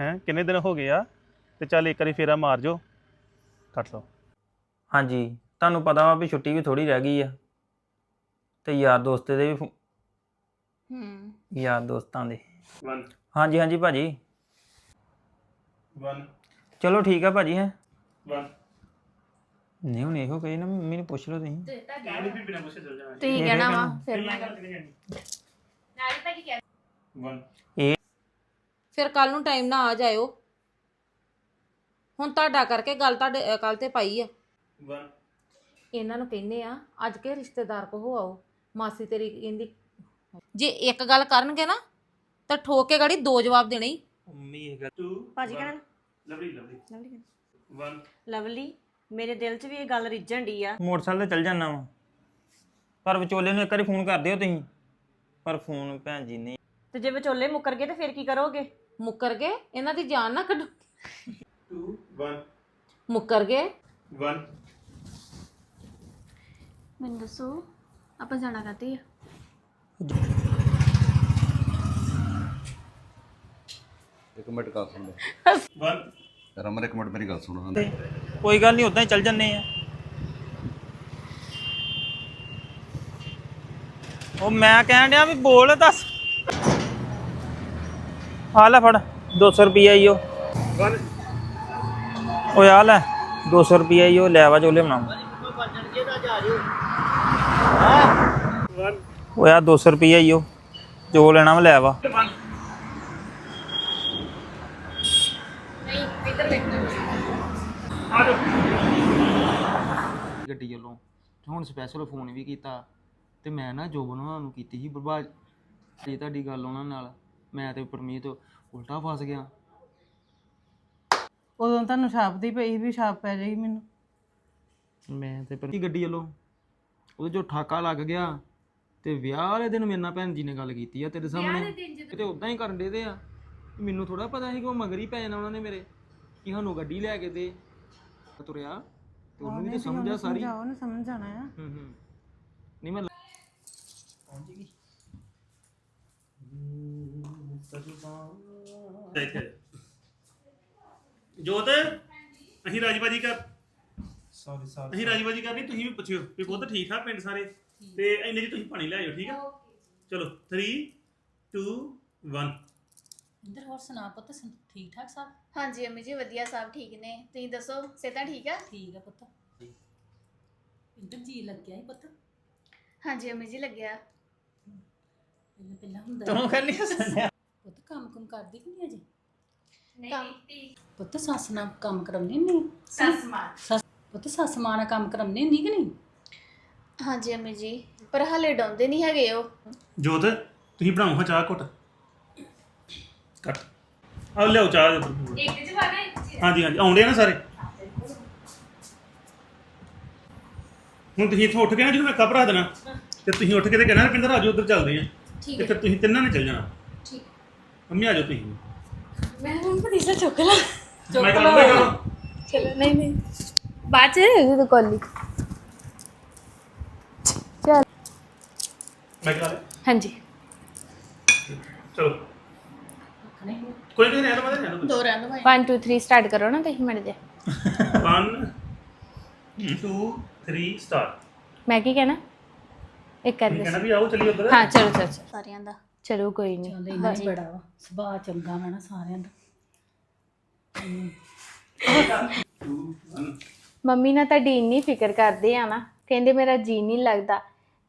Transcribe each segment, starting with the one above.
ਹੈ ਕਿੰਨੇ ਦਿਨ ਹੋ ਗਏ ਆ? ਤੇ ਚੱਲ ਇੱਕ ਵਾਰੀ ਫੇਰਾ ਮਾਰ ਜੋ। ਕੱਟ ਲਓ। ਹਾਂਜੀ ਤੁਹਾਨੂੰ ਪਤਾ ਵਾ ਵੀ ਛੁੱਟੀ ਵੀ ਥੋੜੀ ਰਹਿ ਗਈ ਆ। ਤੇ ਯਾਰ ਦੋਸਤ ਦੇ ਵੀ ਫੋ- ਹੂੰ। ਯਾਰ ਦੋਸਤਾਂ ਦੇ। 1 ਹਾਂਜੀ ਹਾਂਜੀ ਭਾਜੀ। 1 ਚਲੋ ਠੀਕ ਆ ਭਾਜੀ ਹੈ। 1 ਨਹੀਂ ਹੁਣ ਇਹੋ ਕਹੀ ਨਾ ਮੰਮੀ ਨੂੰ ਪੁੱਛ ਲਓ ਤੁਸੀਂ। ਇਹਨੇ ਵੀ ਬਿਨਾਂ ਪੁੱਛੇ ਚੱਲ ਜਾਣਾ ਤੁਸੀਂ ਇਹ ਕਹਿਣਾ ਫਿਰ ਵਾ। ਫਿਰ ਮੈਂ 1 ਫਿਰ ਕੱਲ ਨੂੰ ਟਾਈਮ ਨਾਲ ਆ ਜਾਇਓ। ਹੁਣ ਤੁਹਾਡਾ ਕਰਕੇ ਗੱਲ ਤੁਹਾਡੇ ਕੱਲ ਤੇ ਪਾਈ ਆ। 1 ਇਹਨਾਂ ਨੂੰ ਕਹਿੰਦੇ ਆ ਅੱਜ ਕੇ ਰਿਸ਼ਤੇਦਾਰ ਕੋ ਹੋ ਆਓ। ਮਾਸੀ ਤੇਰੀ ਕਹਿੰਦੀ ਜੇ ਇੱਕ ਗੱਲ ਕਰਨਗੇ ਨਾ ਤਾਂ ਠੋਕ ਕੇ ਗਾੜੀ ਦੋ ਜਵਾਬ ਦੇਣੇ ਹੀ ਮੰਮੀ ਇਹ ਗੱਲ 2 ਭਾਜੀ ਕਹਿਣ? Lovely Lovely. 1 ਲਵਲੀ ਮੇਰੇ ਦਿਲ 'ਚ ਵੀ ਇਹ ਗੱਲ ਰਿੱਝਣ ਡਈ ਆ। ਮੋਟਰਸਾਈਕਲ ਤੇ ਚੱਲ ਜਾਣਾ ਵਾ। ਪਰ ਵਿਚੋਲੇ ਨੂੰ ਇੱਕ ਵਾਰੀ ਫੋਨ ਕਰ ਦਿਓ ਤੁਸੀਂ। ਪਰ ਫੋਨ ਭੈਣ ਜੀ ਨੇ ਤੇ ਜੇ ਵਿਚੋਲੇ ਮੁੱਕਰ ਗਏ ਤੇ ਫਿਰ ਕੀ ਕਰੋਗੇ? ਮੁੱਕਰ ਗਏ ਇਹਨਾਂ ਦੀ ਜਾਨ ਨਾ ਕੱਢ। 2 1 ਮੁੱਕਰ ਗਏ। 1 ਮੈਨੂੰ ਦੱਸੋ ਆਪਾਂ ਜਾਣਾ ਕਾਤੇ ਆ? ਇੱਕ ਮਿੰਟ ਗੱਲ ਸੁਣ ਲੈ। 1 ਰਮਨ ਇੱਕ ਮਿੰਟ ਮੇਰੀ ਗੱਲ ਸੁਣੋ ਤੇ ਕੋਈ ਗੱਲ ਨਹੀਂ ਉਦਾਂ ਹੀ ਚੱਲ ਜੰਨੇ ਆ। ਉਹ ਮੈਂ ਕਹਿਣ ਡਿਆ ਵੀ ਬੋਲ ਦੱਸ। ਆ ਲੈ ਫੜ 200 ਰੁਪਈਆ ਈ ਉਹ 1 ਓਏ ਆ ਲੈ 200 ਰੁਪਈਆ ਈ ਉਹ ਲੈ ਵਾ ਜੋ ਲਿਆਉਣਾ ਓਏ ਆ 200 ਰੁਪਈਆ ਈ ਉਹ ਜੋ ਲੈਣਾ ਵਾ ਲੈ ਵਾ ਗੱਡੀ ਵੱਲੋਂ ਹੁਣ ਸਪੈਸ਼ਲ ਫੋਨ ਵੀ ਕੀਤਾ ਤੇ ਮੈਂ ਨਾ ਜੋਬਨ ਉਹਨਾਂ ਨੂੰ ਕੀਤੀ ਸੀ ਬਰਬਾਦ। ਤੇ ਤੁਹਾਡੀ ਗੱਲ ਉਹਨਾਂ ਨਾਲ। ਮੈਂ ਤੇ ਪਰਮੀਤ ਉਲਟਾ ਫਸ ਗਿਆ। ਉਦੋਂ ਤੁਹਾਨੂੰ ਛਾਪ ਦੀ ਪਈ ਵੀ ਛਾਪ ਪੈ ਜਾਏਗੀ ਮੈਨੂੰ। ਮੈਂ ਤੇ ਪਰ ਗੱਡੀ ਵੱਲੋਂ? ਉਹਦੇ ਜੋ ਠਾਕਾ ਲੱਗ ਗਿਆ ਤੇ ਵਿਆਹ ਵਾਲੇ ਦਿਨ ਮੇਰੇ ਨਾਲ ਭੈਣ ਜੀ ਨੇ ਗੱਲ ਕੀਤੀ ਆ ਤੇਰੇ ਸਾਹਮਣੇ। ਤੇ ਉਦਾਂ ਹੀ ਕਰਨ ਦੇ ਦੇ ਆ। ਮੈਨੂੰ ਥੋੜਾ ਪਤਾ ਸੀ ਕਿ ਉਹ ਮਗਰ ਹੀ ਪੈ ਜਾਣਾ ਉਹਨਾਂ ਨੇ ਮੇਰੇ ਕਿ ਸਾਨੂੰ ਗੱਡੀ ਲੈ ਕੇ ਦੇ। ਤੁਰਿਆ ਤੇ ਉਹਨੂੰ ਵੀ ਤਾਂ ਸਮਝ ਸਾਰੀ। ਜਾਓ ਨਾ ਸਮਝ ਜਾਣਾ ਆ। ਹੂੰ ਹੂੰ। ਨਹੀਂ ਮੈਂ ਜੋਤ ਅਸੀਂ ਰਾਜਬਾਜੀ ਕਰ। ਸੌਰੀ ਸੌਰੀ ਅਸੀਂ ਰਾਜਬਾਜੀ ਕਰਨੀ ਤੁਸੀਂ ਵੀ ਪੁੱਛਿਓ ਵੀ ਬਹੁਤ ਠੀਕ ਠਾਕ ਪਿੰਡ ਸਾਰੇ? ਤੇ ਇੰਨੇ ਜੀ ਤੁਸੀਂ ਪਾਣੀ ਲੈ ਆਇਓ ਠੀਕ ਆ? ਚਲੋ 3 2 1 ਇੰਦਰ ਹੋਰ ਸੁਣਾ ਪੁੱਤ ਸੁਣ- ਠੀਕ ਠਾਕ ਸਭ? ਹਾਂਜੀ ਅੰਮੀ ਜੀ ਵਧੀਆ ਸਭ ਠੀਕ ਨੇ। ਤੁਸੀਂ ਦੱਸੋ ਸਿਹਤਾਂ ਠੀਕ ਆ? ਠੀਕ ਆ ਪੁੱਤ। ਇੰਦਰ ਜੀ ਲੱਗਿਆ ਹੀ ਪੁੱਤ। ਹਾਂਜੀ ਅੰਮੀ ਜੀ ਲੱਗਿਆ। ਪਹਿਲਾਂ ਪਹਿਲਾਂ ਹੁੰਦਾ ਤੂੰ ਕਹਿੰਦੀ ਪੁੱਤ ਕੰਮ ਕੰਮ ਕਰਦੀ ਕਿ ਨਹੀਂ ਅਜੇ? ਕੰਮ ਪੁੱਤ ਸੱਸ ਨਾਲ ਕੰਮ ਕਰਾਉਂਦੀ ਨਹੀਂ ਸੱਸ ਮਾਂ। ਸੱਸ ਪੁੱਤ ਸੱਸ ਮਾਂ ਨਾਲ ਕੰਮ ਕਰਾਉਂਦੀ ਨਹੀਂ ਕਿ ਨਹੀਂ? ਹਾਂਜੀ ਅੰਮੀ ਜੀ। ਪਰ ਹਲੇ ਡਾਉਂਦੇ ਨਹੀਂ ਹੈਗੇ ਉਹ। ਜੋਤ ਤੁਸੀਂ ਬਣਾਓ ਹਾਂ ਚਾਹ ਘੁੱਟ। ਕੱਟ। ਆ ਲਿਆਓ ਚਾਹ ਦੇ ਇੱਕ ਜਵਾਨਾ ਹਾਂਜੀ ਹਾਂਜੀ। ਆਉਂਦੇ ਆ ਨਾ ਸਾਰੇ। ਹੁਣ ਤੁਸੀਂ ਇੱਥੋਂ ਉੱਠ ਕੇ ਨਾ ਜਦੋਂ ਮੈਂ ਕੱਪ ਰੱਖ ਦੇਣਾ ਤੇ ਤੁਸੀਂ ਉੱਠ ਕੇ ਤੇ ਕਹਿਣਾ ਰਪਿੰਦਰ ਆਜੋ ਉੱਧਰ ਚੱਲਦੇ ਆ। ਤੇ ਫਿਰ ਤੁਸੀਂ ਤਿੰਨਾਂ ਨੇ ਚੱਲ ਜਾਣਾ। ਠੀਕ ਮੰਮੀ ਆਜੋ ਤੁਸੀਂ ਮੈਂ ਹੁਣ ਪਤੀਸਾ ਚੁੱਕ ਲਾ ਮੈਂ ਕਰਾਂਗਾ ਚਲੋ ਨਹੀਂ ਨਹੀਂ ਬਾਅਦ ਚ ਜਦੋਂ ਕੋਲੀ ਚਲ ਮੈਂ ਕਰਾ ਲਿਆ ਹਾਂਜੀ ਚਲੋ ਕੋਈ ਨਹੀਂ ਰਹਿਣਾ ਮੈਂ ਰਹਿਣਾ ਦੋ ਰਨ 1 2 3 ਸਟਾਰਟ ਕਰੋ ਨਾ ਤੁਸੀਂ ਮੜ ਜਾ 1 2 3 ਸਟਾਰਟ ਮੈਂ ਕੀ ਕਹਿਣਾ ਇੱਕ ਕਰ ਤੁਸੀਂ ਦੇ ਕਹਿਣਾ ਵੀ ਆਓ ਚਲੀ ਉੱਧਰ ਹਾਂ ਚਲੋ ਚਲੋ ਚਲੋ। ਸਾਰਿਆਂ ਦਾ ਚਲੋ ਕੋਈ ਨਹੀਂ ਚੱਲ ਇੰਨਾ ਹੀ ਬੜਾ ਵਾ। ਸੁਭਾਅ ਚੰਗਾ ਵਾ ਨਾ ਸਾਰਿਆਂ ਦਾ। ਮੰਮੀ ਨਾ ਤੁਹਾਡੀ ਇੰਨੀ ਫਿਕਰ ਕਰਦੇ ਆ ਨਾ ਕਹਿੰਦੇ ਮੇਰਾ ਜੀ ਨਹੀਂ ਲੱਗਦਾ।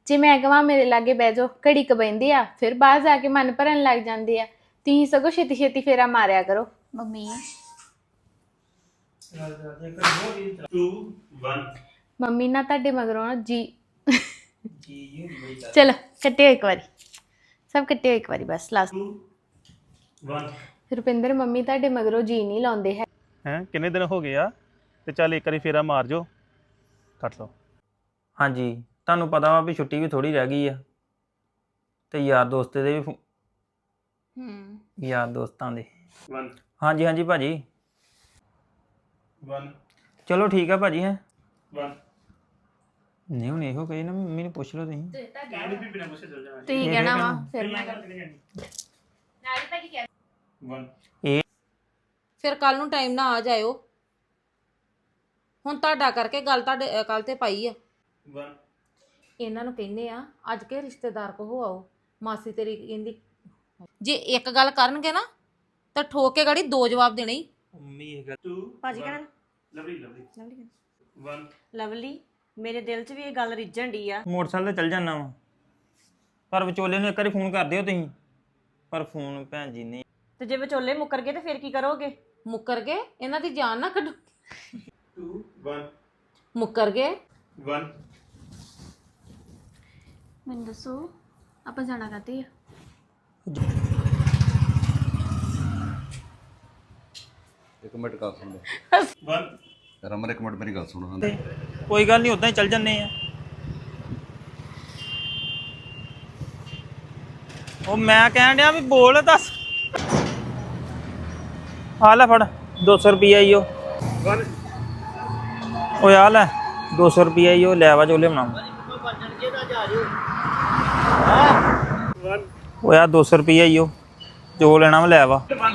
ਜੇ ਮੈਂ ਕਹਾਂ ਮੇਰੇ ਲਾਗੇ ਬਹਿ ਜਾਓ ਘੜੀ ਕ ਬੈੰਦੇ ਆ ਫਿਰ ਬਾਹਰ ਜਾ ਕੇ ਮਨ ਭਰਨ ਲੱਗ ਜਾਂਦੇ ਆ। ਤੁਸੀਂ ਸਗੋਂ ਛੇਤੀ ਛੇਤੀ ਫੇਰਾ ਮਾਰਿਆ ਕਰੋ। ਮੰਮੀ। 2 1 ਮੰਮੀ ਨਾ ਤੁਹਾਡੇ ਮਗਰੋਂ ਨਾ ਜੀ ਚਲੋ ਕੱਟਿਓ ਇੱਕ ਵਾਰੀ। ਸਭ ਕੱਟਿਓ ਇੱਕ ਵਾਰੀ ਬਸ ਲਾਸਟ 2 1 ਰੁਪਿੰਦਰ ਮੰਮੀ ਤੁਹਾਡੇ ਮਗਰੋਂ ਜੀ ਨਹੀਂ ਲਾਉਂਦੇ ਹੈ। ਹੈ ਕਿੰਨੇ ਦਿਨ ਹੋ ਗਏ ਆ? ਤੇ ਚੱਲ ਇੱਕ ਵਾਰੀ ਫੇਰਾ ਮਾਰ ਜੋ। ਕੱਟ ਲਓ। ਹਾਂਜੀ ਤੁਹਾਨੂੰ ਪਤਾ ਵਾ ਵੀ ਛੁੱਟੀ ਵੀ ਥੋੜੀ ਰਹਿ ਗਈ ਆ। ਤੇ ਯਾਰ ਦੋਸਤ ਦੇ ਵੀ ਹੂੰ। ਯਾਰ ਦੋਸਤਾਂ ਦੇ। 1 ਹਾਂਜੀ ਹਾਂਜੀ ਭਾਜੀ। 1 ਚਲੋ ਠੀਕ ਆ ਭਾਜੀ ਹੈ। 1 ਨਹੀਂ ਹੁਣ ਇਹੋ ਕਹੀ ਨਾ ਮੰਮੀ ਨੂੰ ਪੁੱਛ ਲਓ ਤੁਸੀਂ। ਇਹਨੇ ਵੀ ਬਿਨਾਂ ਪੁੱਛੇ ਚੱਲ ਜਾਣਾ। ਤੁਸੀਂ ਕਹਿਣਾ ਵਾ ਫਿਰ ਮੈਂ 1 ਫਿਰ ਕੱਲ ਨੂੰ ਟਾਈਮ ਨਾਲ ਆ ਜਾਇਓ। ਹੁਣ ਤੁਹਾਡਾ ਕਰਕੇ ਗੱਲ ਤੁਹਾਡੇ ਕੱਲ ਤੇ ਪਾਈ ਆ। 1 ਇਹਨਾਂ ਨੂੰ ਕਹਿੰਦੇ ਆ ਅੱਜ ਕੇ ਰਿਸ਼ਤੇਦਾਰ ਕੋ ਹੋ ਆਓ। ਮਾਸੀ ਤੇਰੀ ਕਹਿੰਦੀ ਜੇ ਇੱਕ ਗੱਲ ਕਰਨਗੇ ਨਾ ਤਾਂ ਠੋਕ ਕੇ ਗੜੀ ਦੋ ਜਵਾਬ ਦੇਣੇ ਹੀ। ਮੰਮੀ ਇਹ ਗੱਲ 2 ਭਾਜੀ ਕਹਿਣ। ਲਵਲੀ ਲਵਲੀ ਲਵਲੀ 1 ਲਵਲੀ ਮੇਰੇ ਦਿਲ 'ਚ ਵੀ ਇਹ ਗੱਲ ਰਿੱਝਣ ਡਈ ਆ। ਮੋਟਰਸਾਈਕਲ ਤੇ ਚੱਲ ਜਾਣਾ ਵਾ। ਪਰ ਵਿਚੋਲੇ ਨੂੰ ਇੱਕ ਵਾਰੀ ਫੋਨ ਕਰ ਦਿਓ ਤੁਸੀਂ। ਪਰ ਫੋਨ ਭੈਣ ਜੀ ਨੇ ਤੇ ਜੇ ਵਿਚੋਲੇ ਮੁੱਕਰ ਗਏ ਤੇ ਫਿਰ ਕੀ ਕਰੋਗੇ? ਮੁੱਕਰ ਗਏ? ਇਹਨਾਂ ਦੀ ਜਾਨ ਨਾ ਕੱਢੋ। 2 1 ਮੁੱਕਰ ਗਏ? 1 ਮੈਨੂੰ ਦੱਸੋ ਆਪਾਂ ਜਾਣਾ ਕਾਤੇ ਆ? ਇੱਕ ਮਿੰਟ ਗੱਲ ਸੁਣ ਲੈ 1 ਰਮਨ ਇੱਕ ਮਿੰਟ ਮੇਰੀ ਗੱਲ ਸੁਣ। ਹਾਂ ਕੋਈ ਗੱਲ ਨਹੀਂ ਉਦਾਂ ਹੀ ਚੱਲ ਜੰਨੇ ਆ। ਉਹ ਮੈਂ ਕਹਿਣ ਡਿਆ ਵੀ ਬੋਲ ਦੱਸ। ਆ ਲੈ ਫੜ 200 ਰੁਪਈਆ ਈ ਉਹ। 1 ਓਏ ਆ ਲੈ 200 ਰੁਪਈਆ ਈ ਉਹ, ਲੈ ਵਾ ਚੋਲੇ ਬਣਾ 1 ਓਏ ਆ 200 ਰੁਪਈਆ ਈ ਉਹ, ਜੋ ਲੈਣਾ ਵਾ ਲੈ ਵਾ ਆ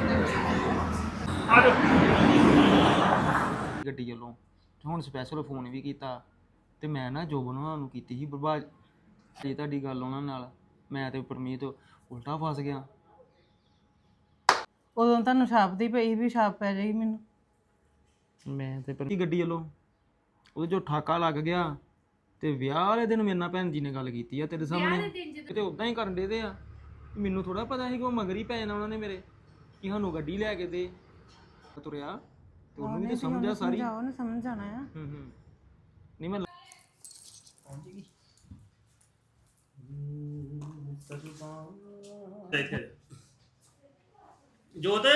ਜਾਓ ਗੱਡੀ ਵੱਲੋਂ। ਤੇ ਹੁਣ ਸਪੈਸ਼ਲ ਫੋਨ ਵੀ ਕੀਤਾ ਤੇ ਮੈਂ ਨਾ ਜੋਬਨ ਉਹਨਾਂ ਨੂੰ ਕੀਤੀ ਸੀ ਬਰਬਾਦ ਇਹ ਤੁਹਾਡੀ ਗੱਲ ਉਹਨਾਂ ਨਾਲ ਮੈਂ ਤੇ ਪਰਮੀਤ ਉਲਟਾ ਫਸ ਗਿਆ। ਉਦੋਂ ਤੁਹਾਨੂੰ ਛਾਪਦੀ ਪਈ ਵੀ ਛਾਪ ਪੈ ਜਾਏਗੀ ਮੈਨੂੰ। ਮੈਂ ਤੇ ਪਰ ਗੱਡੀ ਵੱਲੋਂ। ਉਹਦੇ ਜੋ ਠਾਕਾ ਲੱਗ ਗਿਆ ਤੇ ਵਿਆਹ ਵਾਲੇ ਦਿਨ ਮੇਰੇ ਨਾਲ ਭੈਣ ਜੀ ਨੇ ਗੱਲ ਕੀਤੀ ਆ ਤੇਰੇ ਸਾਹਮਣੇ। ਤੇ ਉਦਾਂ ਹੀ ਕਰਨ ਦੇ ਆ। ਮੈਨੂੰ ਥੋੜਾ ਪਤਾ ਸੀ ਕਿ ਉਹ ਮਗਰ ਹੀ ਪੈ ਜਾਣਾ ਉਹਨਾਂ ਨੇ ਮੇਰੇ ਕਿ ਸਾਨੂੰ ਗੱਡੀ ਲੈ ਕੇ ਦੇ। ਤੁਰਿਆ ਤੇ ਉਹਨੂੰ ਵੀ ਤੇ ਸਮਝ ਆ ਸਾਰੀ ਸਮਝਾਓ ਨਾ ਸਮਝ ਆਣਾ ਆ ਹੂੰ ਹੂੰ ਨਹੀਂ ਮੈਂ। ਜੋਤ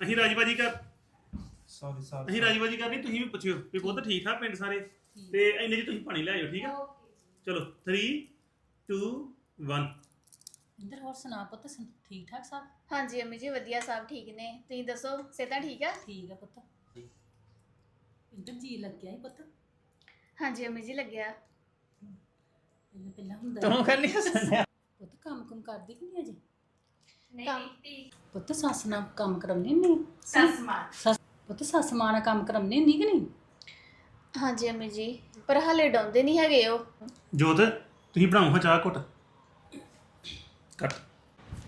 ਅਸੀਂ ਰਾਜੀਬਾਜੀ ਕਰ ਸੌਰੀ ਸੌਰੀ ਅਸੀਂ ਰਾਜੀਬਾਜੀ ਕਰਨੀ ਤੁਸੀਂ ਵੀ ਪੁੱਛਿਓ ਵੀ ਪੁੱਤ ਠੀਕ ਠਾਕ ਪਿੰਡ ਸਾਰੇ ਤੇ ਇੰਨੇ ਜੀ ਤੁਸੀਂ ਪਾਣੀ ਲੈ ਆਇਓ ਠੀਕ ਆ ਚਲੋ 3 2 1 ਇੰਦਰ ਹੋਰ ਸੁਣਾ ਪੁੱਤ ਠੀਕ ਠਾਕ ਸਭ? ਹਾਂਜੀ ਅੰਮੀ ਜੀ ਵਧੀਆ ਸਭ ਠੀਕ ਨੇ। ਤੁਸੀਂ ਦੱਸੋ ਸਿਹਤਾਂ ਠੀਕ ਆ? ਠੀਕ ਆ ਪੁੱਤ। ਇੰਦਰ ਜੀ ਲੱਗਿਆ ਹੀ ਪੁੱਤ। ਹਾਂਜੀ ਅੰਮੀ ਜੀ ਲੱਗਿਆ। ਪਹਿਲਾਂ ਪਹਿਲਾਂ ਹੁੰਦਾ ਤੂੰ ਕਰਨੀ ਸੁਣਿਆ? ਪੁੱਤ ਕੰਮ ਕੁਮ ਕਰਦੀ ਕਿ ਨਹੀਂ ਅਜੇ? ਨਹੀਂ ਪੁੱਤ ਸੱਸ ਨਾਲ ਕੰਮ ਕਰਾਉਂਦੀ ਨਹੀਂ ਸੱਸ ਮਾਂ ਸੱਸ ਪੁੱਤ ਸੱਸ ਮਾਂ ਨਾਲ ਕੰਮ ਕਰਾਉਂਦੀ ਨਹੀਂ ਕਿ ਨਹੀਂ? ਹਾਂਜੀ ਅੰਮੀ ਜੀ ਪਰ ਹਲੇ ਡਾਉਂਦੇ ਨਹੀਂ ਹੈਗੇ ਉਹ। ਜੋਤ ਤੁਸੀਂ ਬਣਾਓ ਹਾਂ ਚਾਹ ਘੁੱਟ। ਕੱਟ।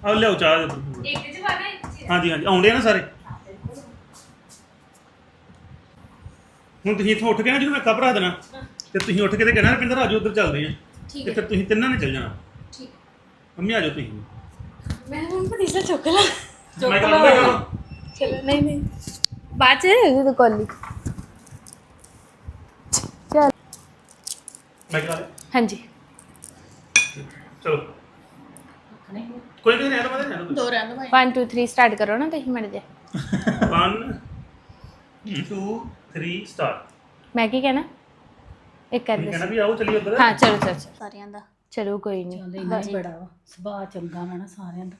ਆ ਲਿਆਓ ਚਾਹ ਇੱਕ ਜਵਾਨਾ ਹਾਂਜੀ ਹਾਂਜੀ। ਆਉਂਦੇ ਆ ਨਾ ਸਾਰੇ? ਹੁਣ ਤੁਸੀਂ ਇੱਥੋਂ ਉੱਠ ਕੇ ਨਾ ਜਦੋਂ ਮੈਂ ਕੱਪ ਰੱਖ ਦੇਣਾ ਤੇ ਤੁਸੀਂ ਉੱਠ ਕੇ ਤੇ ਕਹਿਣਾ ਰਪਿੰਦਰ ਆਜੋ ਉੱਧਰ ਚੱਲਦੇ ਆ। ਠੀਕ ਤੇ ਫਿਰ ਤੁਸੀਂ ਤਿੰਨਾਂ ਨੇ ਚੱਲ ਜਾਣਾ। ਠੀਕ। ਮੰਮੀ ਆਜੋ ਤੁਸੀਂ। ਮੈਂ ਹੁਣ ਪਨੀਸਾ ਚੁੱਕ ਲਾ। ਮੈਂ ਕਰਾਂਗਾ ਚਲੋ ਚਲੋ ਨਹੀਂ ਨਹੀਂ। ਬਾਅਦ ਚ ਜਦੋਂ ਕੋਲੀ ਚਲ। ਮੈਂ ਕਰਾ ਲਿਆ ਹਾਂਜੀ। ਚਲੋ। ਨਹੀਂ ਕੋਈ ਨਹੀਂ ਰਹਿ ਦੋ ਰਨ 1 2 3 ਸਟਾਰਟ ਕਰੋ ਨਾ ਤੁਸੀਂ ਮੜ ਜਾ 1 2 3 ਸਟਾਰਟ ਮੈਂ ਕੀ ਕਹਿਣਾ? ਇੱਕ ਕਰ ਦੇ ਕਹਿਣਾ ਵੀ ਆਓ ਚਲੀ ਉੱਧਰ। ਹਾਂ ਚਲੋ ਚਲੋ ਚਲੋ। ਸਾਰਿਆਂ ਦਾ। ਚਲੋ ਕੋਈ ਚੱਲ ਨਹੀਂ ਇੰਨਾ ਹੀ ਬੜਾ ਵਾ। ਸੁਭਾਅ ਚੰਗਾ ਵਾ ਨਾ ਸਾਰਿਆਂ ਦਾ।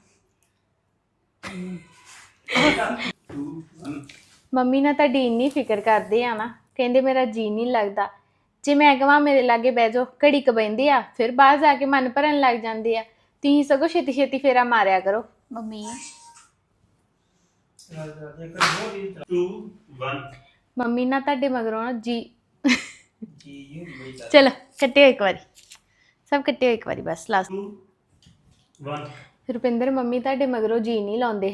ਮੰਮੀ ਨਾ ਤੁਹਾਡੀ ਇੰਨੀ ਫਿਕਰ ਕਰਦੇ ਆ ਨਾ ਕਹਿੰਦੇ ਮੇਰਾ ਜੀ ਨਹੀਂ ਲੱਗਦਾ। ਜੇ ਮੈਂ ਕਹਾਂ ਮੇਰੇ ਲਾਗੇ ਬਹਿ ਜਾਓ। ਘੜੀ ਕ ਬੈੰਦੇ ਆ ਫਿਰ ਬਾਹਰ ਜਾ ਕੇ ਮਨ ਭਰਨ ਲੱਗ ਜਾਂਦੇ ਆ। ਤੁਸੀਂ ਸਗੋਂ ਛੇਤੀ ਛੇਤੀ ਫੇਰਾ ਮਾਰਿਆ ਕਰੋ। ਮੰਮੀ। 2 1 ਮੰਮੀ ਨਾ ਤੁਹਾਡੇ ਮਗਰੋਂ ਨਾ ਜੀ। ਚਲੋ ਕੱਟਿਓ ਇੱਕ ਵਾਰੀ। ਸਭ ਕੱਟਿਓ ਇੱਕ ਵਾਰੀ ਬਸ ਲਾਸਟ 2 1 ਰੁਪਿੰਦਰ ਮੰਮੀ ਤੁਹਾਡੇ ਮਗਰੋਂ ਜੀ ਨਹੀਂ ਲਾਉਂਦੇ ਹੈ।